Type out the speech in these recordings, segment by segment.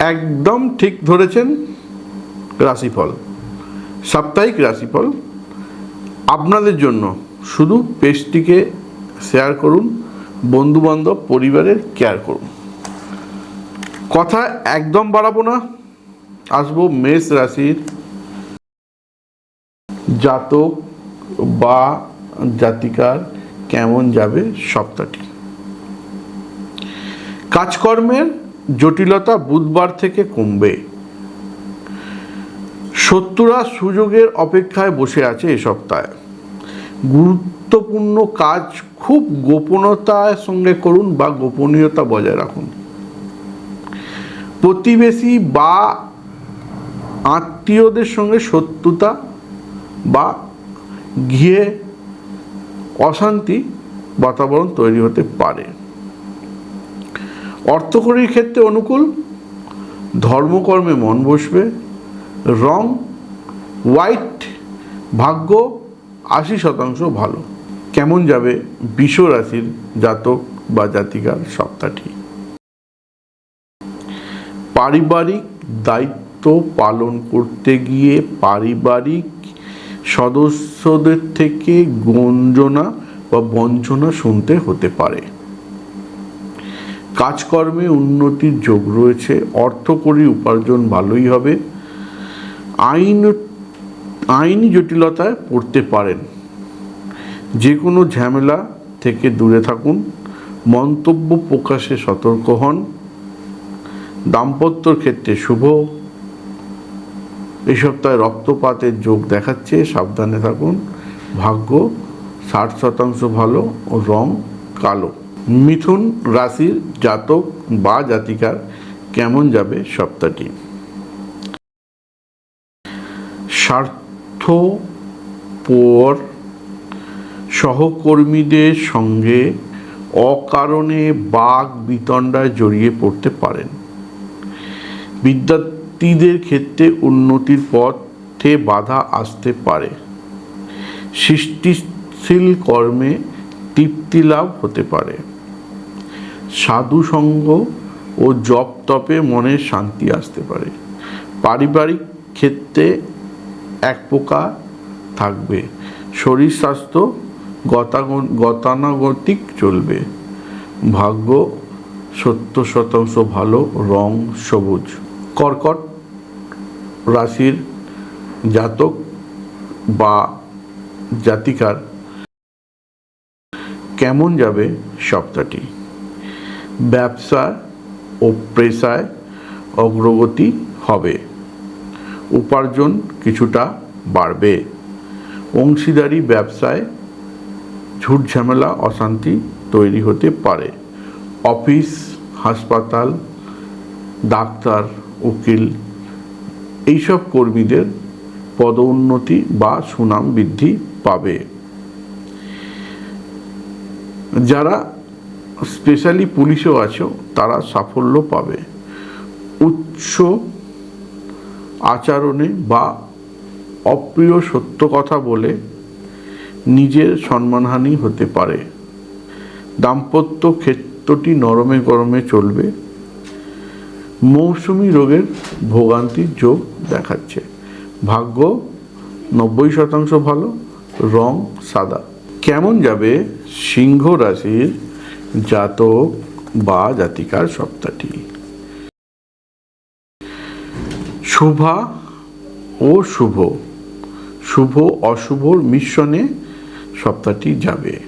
একদম ঠিক ধরেছেন রাশিফল, সাপ্তাহিক রাশিফল। আপনাদের জন্য শুধু পেজটিকে শেয়ার করুন, বন্ধুবান্ধব, পরিবারের কেয়ার করুন। কথা একদম বাড়াবো না, আসব মেষ রাশির জাতক বা জাতিকার কেমন যাবে সপ্তাহটি। কাজকর্মের জটিলতা বুধবার থেকে কমবে। শত্রুরা সুযোগের অপেক্ষায় বসে আছে এ সপ্তাহে। গুরুত্বপূর্ণ কাজ খুব গোপনতার সঙ্গে করুন বা গোপনীয়তা বজায় রাখুন। প্রতিবেশী বা আত্মীয়দের সঙ্গে শত্রুতা বা গিয়ে অশান্তি বাতাবরণ তৈরি হতে পারে। অর্থকরীর ক্ষেত্রে অনুকূল, ধর্মকর্মে মন বসবে, রং হোয়াইট ভাগ্য আশি শতাংশ ভালো। কেমন যাবে বিষ রাশির জাতক বা জাতিকার সপ্তাহটি? পারিবারিক দায়িত্ব পালন করতে গিয়ে পারিবারিক সদস্যদের থেকে গঞ্জনা বা বঞ্চনা শুনতে হতে পারে। কাজকর্মে উন্নতির যোগ রয়েছে অর্থকরী উপার্জন ভালোই হবে। আইন, আইনি জটিলতায় পড়তে পারেন। যে কোনো ঝামেলা থেকে দূরে থাকুন। মন্তব্য প্রকাশে সতর্ক হন। দাম্পত্যর ক্ষেত্রে শুভ। এই সপ্তাহে রক্তপাতের যোগ দেখাচ্ছে, সাবধানে থাকুন। ভাগ্য ষাট শতাংশ ভালো ও রং কালো। মিথুন রাশির জাতক বা জাতিকার কেমন যাবে সপ্তাহটি? স্বার্থপর সহকর্মীদের সঙ্গে অকারণে বাঘ বিতণ্ডায় জড়িয়ে পড়তে পারেন। বিদ্যার্থীদের ক্ষেত্রে উন্নতির পথে বাধা আসতে পারে। সৃষ্টিশীল কর্মে তৃপ্তি লাভ হতে পারে। সাধু সঙ্গ ও জপ তপে মনের শান্তি আসতে পারে। পারিবারিক ক্ষেত্রে এক প্রকার থাকবে। শরীর স্বাস্থ্য গতানুগতিক চলবে। ভাগ্য সত্তর শতাংশ ভালো, রং সবুজ। কর্কট রাশির জাতক বা জাতিকার কেমন যাবে সপ্তাহটি? ব্যবসা ও পেশায় অগ্রগতি হবে। উপার্জন কিছুটা বাড়বে। অংশীদারি ব্যবসায় ঝুট ঝামেলা, অশান্তি তৈরি হতে পারে। অফিস, হাসপাতাল, ডাক্তার, উকিল এইসব কর্মীদের পদোন্নতি বা সুনাম বৃদ্ধি পাবে। যারা স্পেশালি পুলিশেও আছো, তারা সাফল্য পাবে। উচ্চ আচরণে বা অপ্রিয় সত্য কথা বলে নিজের সম্মানহানি হতে পারে। দাম্পত্য ক্ষেত্রটি নরমে গরমে চলবে। মৌসুমি রোগের ভোগান্তির যোগ দেখাচ্ছে। ভাগ্য নব্বই শতাংশ ভালো, রং সাদা। কেমন যাবে সিংহ রাশির জাতক বা জাতিকার সপ্তাহটি। শুভা ও শুভ। শুভ অশুভর মিশ্রণে সপ্তাহটি যাবে।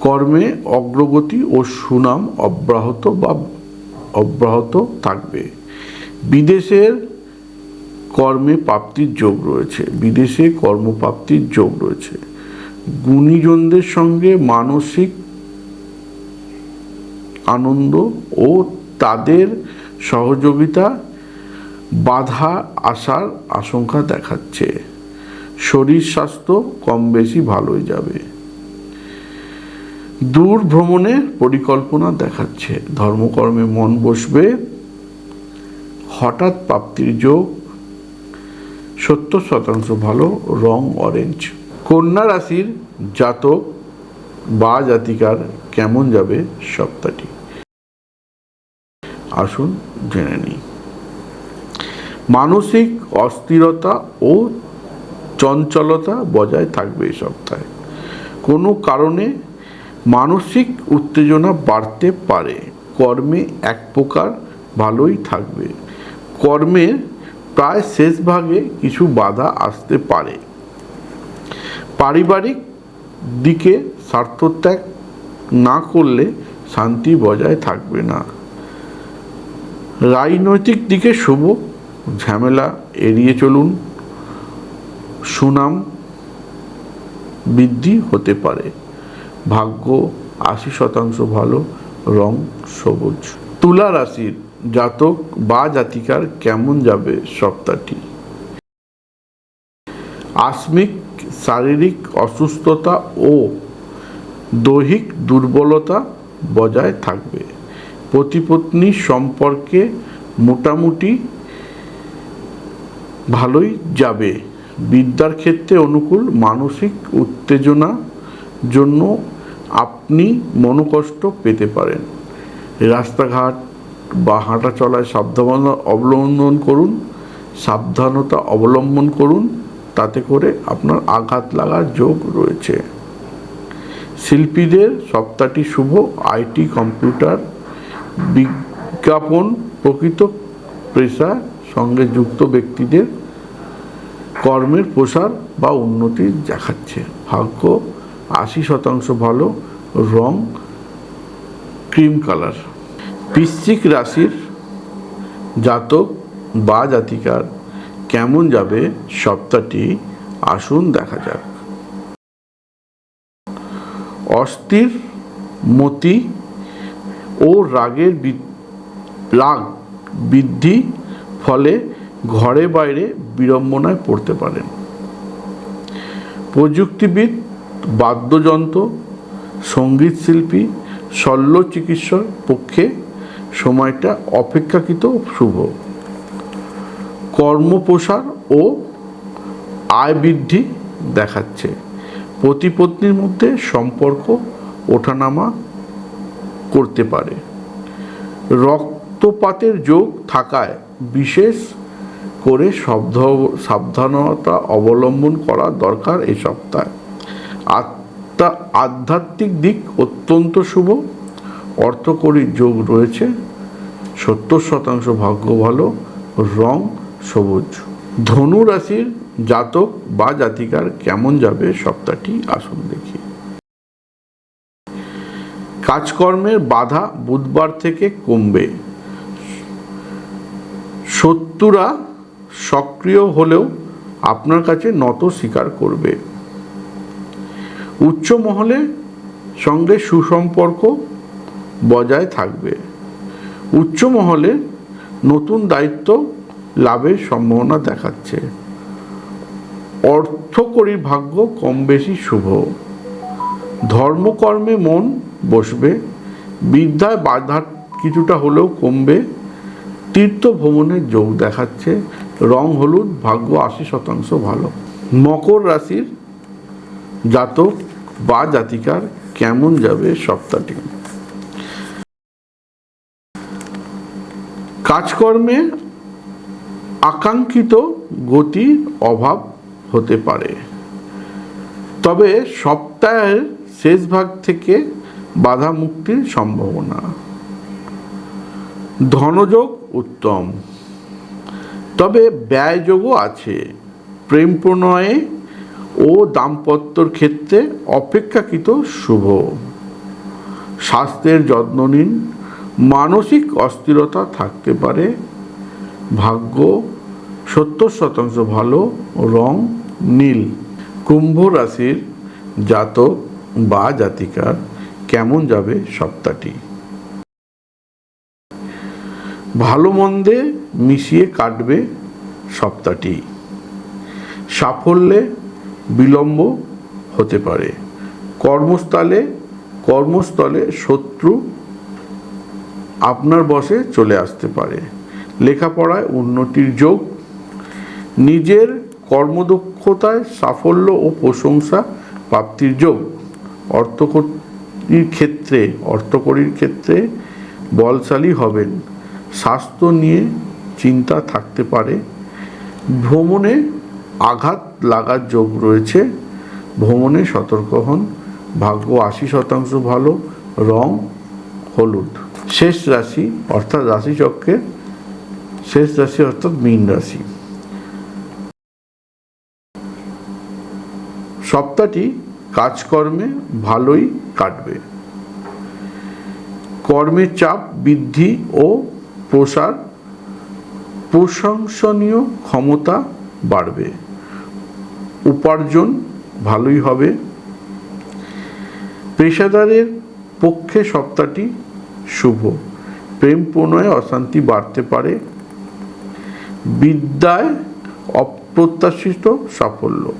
কর্মে অগ্রগতি ও সুনাম অব্যাহত বা অব্যাহত থাকবে। বিদেশের কর্মে প্রাপ্তির যোগ রয়েছে। বিদেশে কর্মপ্রাপ্তির যোগ রয়েছে। গুণীজনদের সঙ্গে মানসিক আনন্দ ও তাদের সহযোগিতা বাধা আসার আশঙ্কা দেখাচ্ছে। শরীর স্বাস্থ্য কম বেশি ভালোই যাবে। দূর ভ্রমণের পরিকল্পনা দেখাচ্ছে। ধর্মকর্মে মন বসবে। হঠাৎ প্রাপ্তির যোগ। সত্তর শতাংশ ভালো, রং অরেঞ্জ কন্যা রাশির জাতক বা জাতিকার কেমন যাবে সপ্তাহটি? আসুন জেনে নিই। মানসিক অস্থিরতা ও চঞ্চলতা বজায় থাকবে এই সপ্তাহে। কোনো কারণে মানসিক উত্তেজনা বাড়তে পারে। কর্মে এক প্রকার ভালোই থাকবে। কর্মের প্রায় শেষ ভাগে কিছু বাধা আসতে পারে। পারিবারিক দিকে স্বার্থত্যাগ না করলে শান্তি বজায় থাকবে না। রাজনৈতিক দিকে শুভ, ঝামেলা এড়িয়ে চলুন। সুনাম বৃদ্ধি হতে পারে। ভাগ্য আশি শতাংশ ভালো, রং সবুজ। তুলা রাশির জাতক বা জাতিকার কেমন যাবে সপ্তাহটি? আসমিক, শারীরিক অসুস্থতা ও দৈহিক দুর্বলতা বজায় থাকবে। পতিপত্নী সম্পর্কে মোটামুটি ভালোই যাবে। বিদ্যার ক্ষেত্রে অনুকূল, মানসিক উত্তেজনা জন্য আপনি মনোকষ্ট পেতে পারেন। রাস্তাঘাট বা হাঁটা চলায় সাবধানতা অবলম্বন করুন, সাবধানতা অবলম্বন করুন, তাতে করে আপনার আঘাত লাগার যোগ রয়েছে। শিল্পীদের সপ্তাহটি শুভ। আইটি, কম্পিউটার বিজ্ঞাপন, প্রকৃত পেশার সঙ্গে যুক্ত ব্যক্তিদের কর্মের প্রসার বা উন্নতি দেখাচ্ছে। ভাগ্য, আশি শতাংশ ভালো, রং, ক্রিম কালার। বৃশ্চিক রাশির জাতক বা জাতিকার কেমন যাবে সপ্তাহটি আসুন দেখা যাক। অস্থির মতি ও রাগের রাগ বৃদ্ধি ফলে ঘরে বাইরে বিড়ম্বনায় পড়তে পারেন প্রযুক্তিবিদ, বাদ্যযন্ত্র সংগীত শিল্পী শল্য চিকিৎসার পক্ষে সময়টা অপেক্ষাকৃত শুভ। কর্মপ্রসার ও আয় বৃদ্ধি দেখাচ্ছে। পতি পত্নীর মধ্যে সম্পর্ক ওঠানামা করতে পারে। রক্তপাতের যোগ থাকায় বিশেষ করে শব্দ, সাবধানতা অবলম্বন করা দরকার এই সপ্তাহে। আত্মা, আধ্যাত্মিক দিক অত্যন্ত শুভ। অর্থকরীর যোগ রয়েছে। সত্তর শতাংশ ভাগ্য ভালো। রং সবুজ। ধনু রাশির জাতক বা জাতিকার কেমন যাবে সপ্তাহটি আসুন দেখি। কাজকর্মের বাধা বুধবার থেকে কমবে। শত্রুরা সক্রিয় হলেও আপনার কাছে নত স্বীকার করবে। উচ্চ মহলে সঙ্গে সুসম্পর্ক বজায় থাকবে। উচ্চ মহলে নতুন দায়িত্ব লাভের সম্ভাবনা দেখাচ্ছে। অর্থকরীর ভাগ্য কম বেশি শুভ। ধর্মকর্মে মন বসবে। বিদ্যায় বাধা কিছুটা হলেও কমবে। তীর্থ ভ্রমণের যোগ দেখাচ্ছে। রং হলুদ, ভাগ্য আশি শতাংশ ভালো। মকর রাশির জাতক বা জাতিকার কেমন যাবে সপ্তাহটি? কাজকর্মে আকাঙ্ক্ষিত গতির অভাব হতে পারে। তবে সপ্তাহের শেষ ভাগ থেকে বাধা মুক্তির সম্ভাবনা। ধনযোগ উত্তম। তবে ব্যয়যোগও আছে। প্রেম প্রণয়ে ও দাম্পত্যর ক্ষেত্রে অপেক্ষাকৃত শুভ। স্বাস্থ্যের যত্ন নিন। মানসিক অস্থিরতা থাকতে পারে। ভাগ্য সত্তর শতাংশ ভালো, রং নীল। কুম্ভ রাশির জাতক বা জাতিকার কেমন যাবে সপ্তাহটি? ভালো মন্দে মিশিয়ে কাটবে সপ্তাহটি। সাফল্যে বিলম্ব হতে পারে। কর্মস্থলে কর্মস্থলে শত্রু আপনার বসে চলে আসতে পারে। লেখাপড়ায় উন্নতির যোগ, নিজের কর্মদক্ষতায় সাফল্য ও প্রশংসা প্রাপ্তির যোগ অর্থকরীর ক্ষেত্রে, অর্থকরীর ক্ষেত্রে বলশালী হবেন। স্বাস্থ্য নিয়ে চিন্তা থাকতে পারে। ভ্রমণে আঘাত লাগার যোগ রয়েছে। ভ্রমণে সতর্ক হন। ভাগ্য আশি শতাংশ ভালো, রং হলুদ। শেষ রাশি, অর্থাৎ রাশিচক্রের শেষ রাশি অর্থাৎ মীন রাশি। সপ্তাহটি কাজকর্মে ভালোই কাটবে। কর্মের চাপ, বৃদ্ধি ও প্রসার, প্রশংসনীয় ক্ষমতা বাড়বে। উপার্জন ভালোই হবে। পেশাদারের পক্ষে সপ্তাহটি শুভ। প্রেম প্রণয়ে অশান্তি বাড়তে পারে। বিদ্যায় অপ্রত্যাশিত সাফল্য।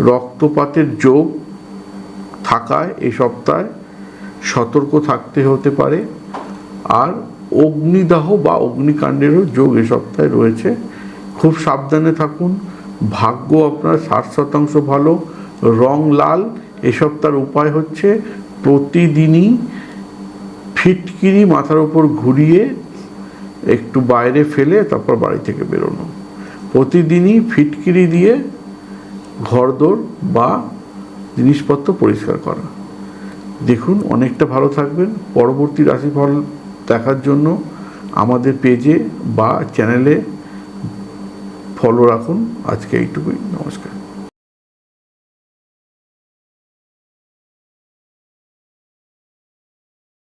রক্তপাতের যোগ থাকায় এই সপ্তাহে সতর্ক থাকতে হতে পারে। আর অগ্নিদাহ বা অগ্নিকাণ্ডেরও যোগ এ সপ্তাহে রয়েছে। খুব সাবধানে থাকুন। ভাগ্য আপনার ষাট শতাংশ ভালো। রং লাল, এ সপ্তাহের উপায় হচ্ছে প্রতিদিনই ফিটকিরি মাথার উপর ঘুরিয়ে একটু বাইরে ফেলে তারপর বাড়ি থেকে বেরোনো। প্রতিদিনই ফিটকিরি দিয়ে ঘরদোর বা জিনিসপত্র পরিষ্কার করা। দেখুন, অনেকটা ভালো থাকবেন। পরবর্তী রাশিফল দেখার জন্য আমাদের পেজে বা চ্যানেলে ফলো রাখুন। আজকে এইটুকুই। নমস্কার।